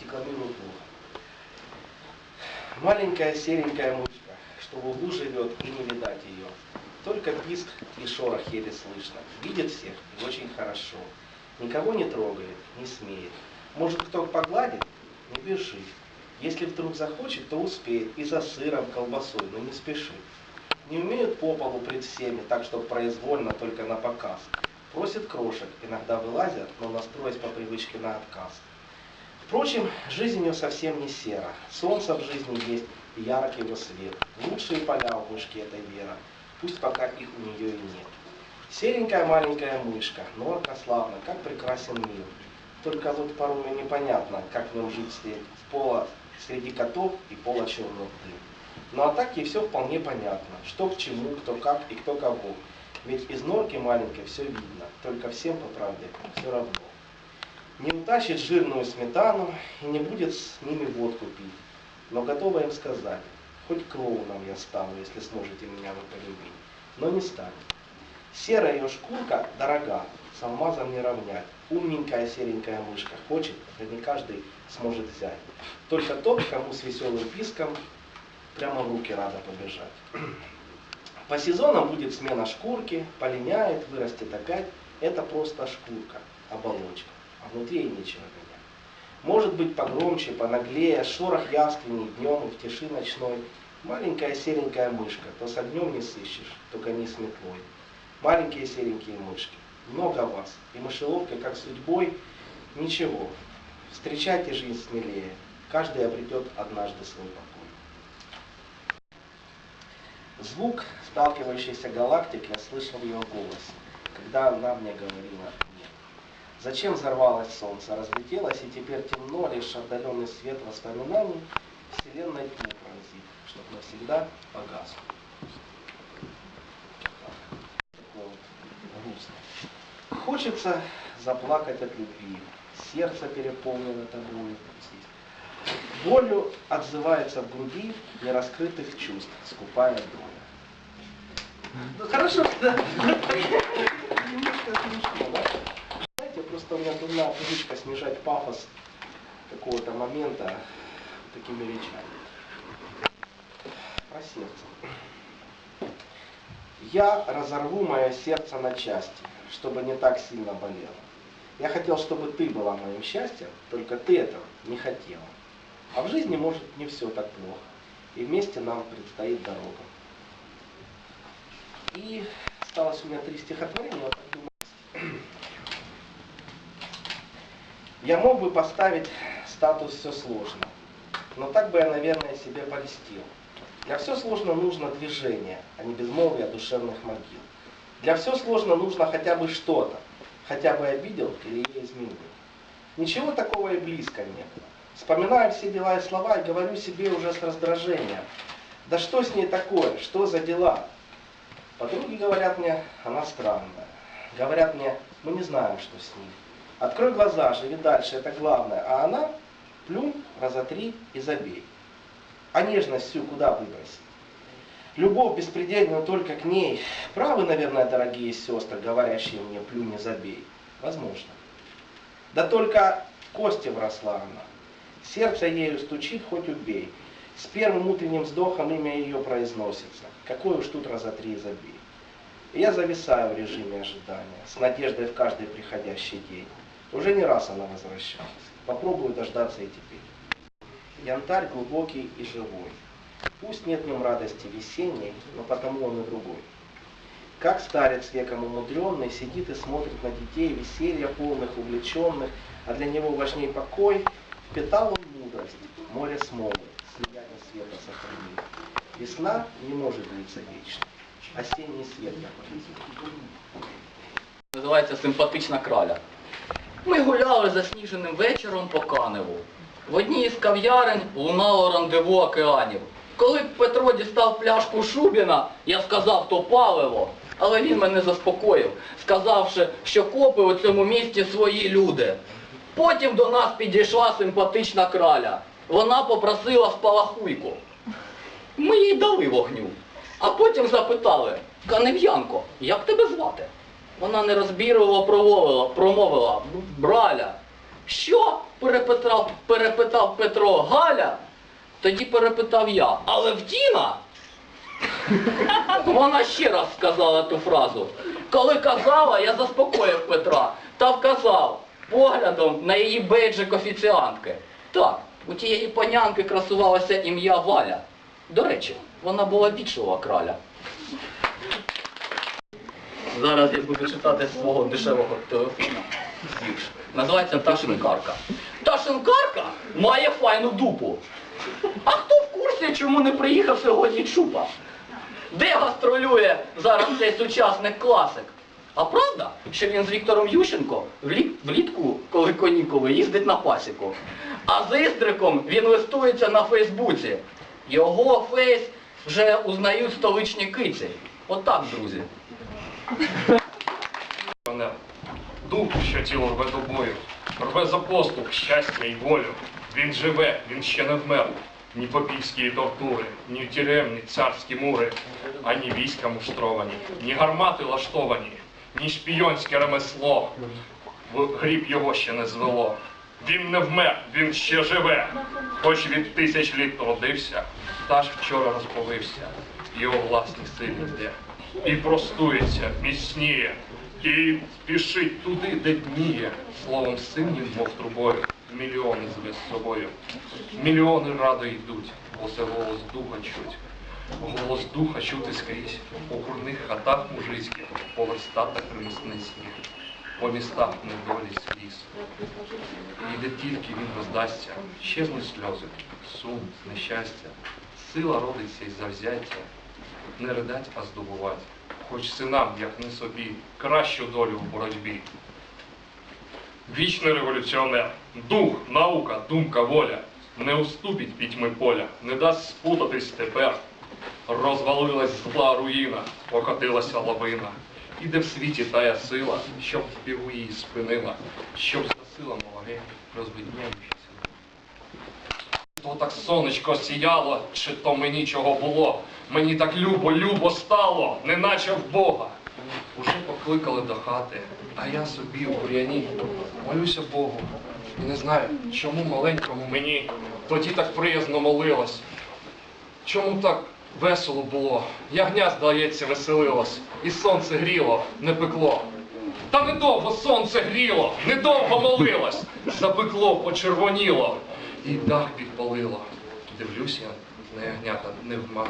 декламирую плохо. Маленькая серенькая мышка, что в углу живет и не видать ее. Только писк и шорох еле слышно. Видит всех и очень хорошо. Никого не трогает, не смеет. Может, кто погладит? Не бежит. Если вдруг захочет, то успеет и за сыром, колбасой, но не спешит. Не умеют по полу пред всеми, так что произвольно, только на показ. Просит крошек, иногда вылазят, но настроясь по привычке на отказ. Впрочем, жизнь ее совсем не сера. Солнце в жизни есть и его свет. Лучшие поля у мышки этой вера. Пусть пока их у нее и нет. Серенькая маленькая мышка, норка славна, как прекрасен мир. Только вот порой непонятно, как в нем жить среди, пола, среди котов и пола черных дым. Ну а так ей все вполне понятно, что к чему, кто как и кто кого. Ведь из норки маленькой все видно, только всем по правде все равно. Не утащит жирную сметану и не будет с ними водку пить, но готова им сказать, хоть клоуном я стану, если сможете меня вы полюбить, но не станет. Серая ее шкурка дорога, с алмазом не равнять. Умненькая серенькая мышка хочет, да не каждый сможет взять. Только тот, кому с веселым писком прямо в руки рада побежать. По сезонам будет смена шкурки, полиняет, вырастет опять. Это просто шкурка, оболочка, а внутри нечего гонять. Может быть погромче, понаглее, шорох явственней днем и в тиши ночной. Маленькая серенькая мышка, то с огнем не сыщешь, только не с метлой. Маленькие серенькие мышки, много вас, и мышеловкой, как судьбой, ничего. Встречайте жизнь смелее, каждый обретет однажды свой покой. Звук сталкивающейся галактик я слышал в ее голосе, когда она мне говорила. Зачем взорвалось солнце, разлетелось, и теперь темно, лишь отдаленный свет воспоминаний Вселенной тьму пронзит, чтоб навсегда погас. Хочется заплакать от любви, сердце переполнено тобою. Болью отзывается в груди нераскрытых чувств, скупая доля. Ну, хорошо, да. Немножко смешно, да? Просто у меня дурная привычка снижать пафос какого-то момента такими речами. Про сердце. Я разорву мое сердце на части, чтобы не так сильно болело. Я хотел, чтобы ты была моим счастьем, только ты этого не хотела. А в жизни может не все так плохо. И вместе нам предстоит дорога. И осталось у меня три стихотворения. Вот так думаю. Я мог бы поставить статус «все сложно», но так бы я, наверное, себе полистил. Для все сложно нужно движение, а не безмолвие душевных могил. Для все сложно нужно хотя бы что-то, хотя бы обидел или я изменил. Ничего такого и близко нет. Вспоминаю все дела и слова и говорю себе уже с раздражением. Да что с ней такое? Что за дела? Подруги говорят мне, она странная. Говорят мне, мы не знаем, что с ней. Открой глаза, живи дальше, это главное. А она, плюнь, раза три и забей. А нежность всю куда выбросить? Любовь беспредельна только к ней. Правы, наверное, дорогие сестры, говорящие мне, плюнь, не забей. Возможно. Да только кости вросла она. Сердце ею стучит, хоть убей. С первым утренним вздохом имя ее произносится. Какой уж тут раза три забей. И я зависаю в режиме ожидания, с надеждой в каждый приходящий день. Уже не раз она возвращалась. Попробую дождаться и теперь. Янтарь глубокий и живой. Пусть нет в нем радости весенней, но потому он и другой. Как старец веком умудренный сидит и смотрит на детей, веселья полных, увлеченных, а для него важней покой, впитал он мудрость, море смолы, слияние света сохранит. Весна не может длиться вечно. Осенний свет я. Називається Симпатична краля. Ми гуляли засніженим вечором по Каневу. В одній із кав'ярень лунало рандеву океанів. Коли Петро дістав пляшку Шубіна, я сказав, то паливо. Але він мене заспокоїв, сказавши, що копи у цьому місті свої люди. Потім до нас підійшла симпатична краля. Вона попросила спалахуйку. Ми їй дали вогню. А потім запитали, Канев'янко, як тебе звати? Вона нерозбірливо промовила, промовила, браля. Що? перепитав, перепитав Петро Галя, тоді перепитав я, але в Діна? Вона ще раз сказала ту фразу. Коли казала, я заспокоїв Петра та вказав поглядом на її бейджик офіціантки. Так, у тієї панянки красувалося ім'я Валя. До речі, вона була більшого краля. Зараз я буду читати свого дешевого телефона. Називається Та шинкарка. Та шинкарка має файну дупу. А хто в курсі, чому не приїхав сьогодні Чупа? Де гастролює зараз цей сучасник класик? А правда, що він з Віктором Ющенко влітку, коли канікули, їздить на пасіку. А з Іздриком він листується на Фейсбуці. Його фейс вже узнають столичні киці. Отак, друзі. Дух, що тіло рве до бою, рве за поступ, щастя і волю. Він живе, він ще не вмер. Ні попівські тортури, ні тюремні царські мури, ані війська муштровані, ні гармати лаштовані, ні шпійонське ремесло. Гріб його ще не звело. Він не вмер, він ще живе. Хоч від тисяч літ родився, та ж вчора розповився. Його власні сили йде. І простується, міцніє, і спішить туди, де дніє. Словом, синім, мов трубою, мільйони зве з собою. Мільйони радо йдуть, бо це голос духа чуть. Голос духа чути скрізь, у курних хатах мужицьких, по верстатах ремесницьких, по містах недолі сліз. І де тільки він роздасться, щезнуть сльози, сум, нещастя, сила родиться із завзяття, не ридать, а здобувати, хоч синам, як не собі, кращу долю в боротьбі. Вічний революціонер, дух, наука, думка, воля, не уступить пітьми поля, не дасть спутатись тепер. Розвалилась зла руїна, покотилася лавина. Іде в світі тая сила, щоб бігу її спинила, щоб засила моваги, розвидняючися. То так сонечко сіяло, чи то мені чого було. Мені так любо, любо стало, неначе в Бога. Уже покликали до хати, а я собі у бур'яні молюся Богу. І не знаю, чому маленькому мені тоді так приязно молилось. Чому так весело було? Ягня, здається, веселилось, і сонце гріло, не пекло. Та недовго сонце гріло, недовго молилось, запекло, почервоніло, і дах підпалило. Дивлюсь я на ягнята, не вма.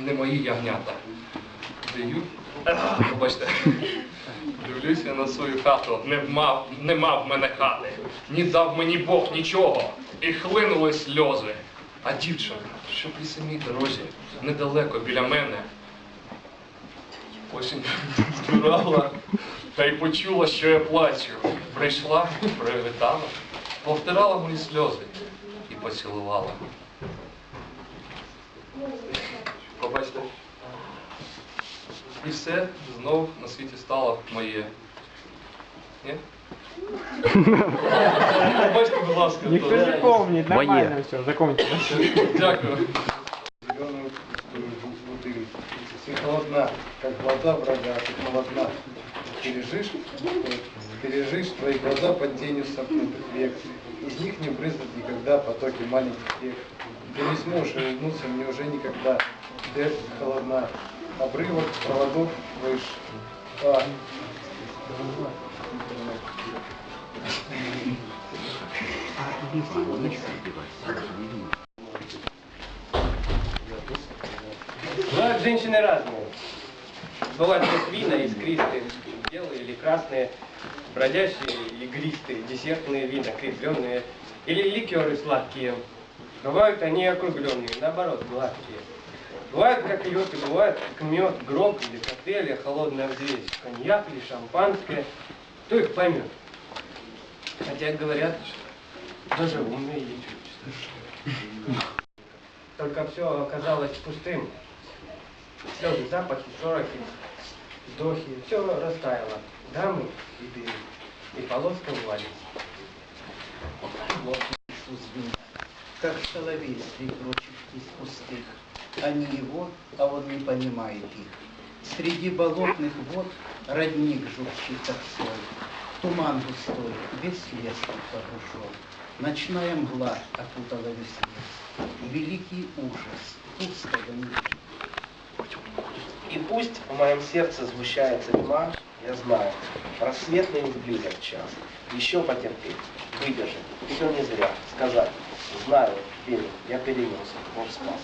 Не мої ягнята. Даю. Побачте. Дивлюся на свою хату, не мав, не мав мене хати, ні дав мені Бог нічого, і хлинули сльози. А дівчинка, що при самій дорозі, недалеко біля мене, осінь збирала та й почула, що я плачу. Прийшла, привітала, повтирала мої сльози і поцілувала. Побачте. І все знов на світі стало моє. Ні? Побачте, будь ласка. Никто то- не помнит, нормально все, закончилось. Дякую. зеленую пустую бутыль. Ты холодна, как вода врага, ты холодна. Пережишь, пережишь твои глаза под тенью сомкнутых век. Из них не брызнут никогда потоки маленьких рек. Ты не сможешь улыбнуться мне уже никогда. Ты холодна. Обрывок проводов выше. А, Бывают женщины разные. Бывают вина искристые, белые или красные, бродящие, игристые, десертные вина, крепленные, или ликеры сладкие. Бывают они округленные, наоборот, гладкие. Бывают как йоты, бывают как мед, грог или коктейли, холодная взвесь, коньяк или шампанское. Кто их поймет? Хотя говорят, что даже умные есть. Только все оказалось пустым. Слезы, запахи, шорохи, вздохи, все растаяло. Дамы и дым, и полоска валит. как соловей среди прочих птиц пустых. Они его, а он не понимает их. Среди болотных вод родник журчит, как соль. Туман густой, весь лес тут погружен. Ночная мгла окутала весь лес. Великий ужас, пустого нет. И пусть в моем сердце сгущается тьма, я знаю, рассветный уж близок час. Еще потерпеть, выдержать, все не зря, сказать, знаю, верю, я перенес, Бог спас.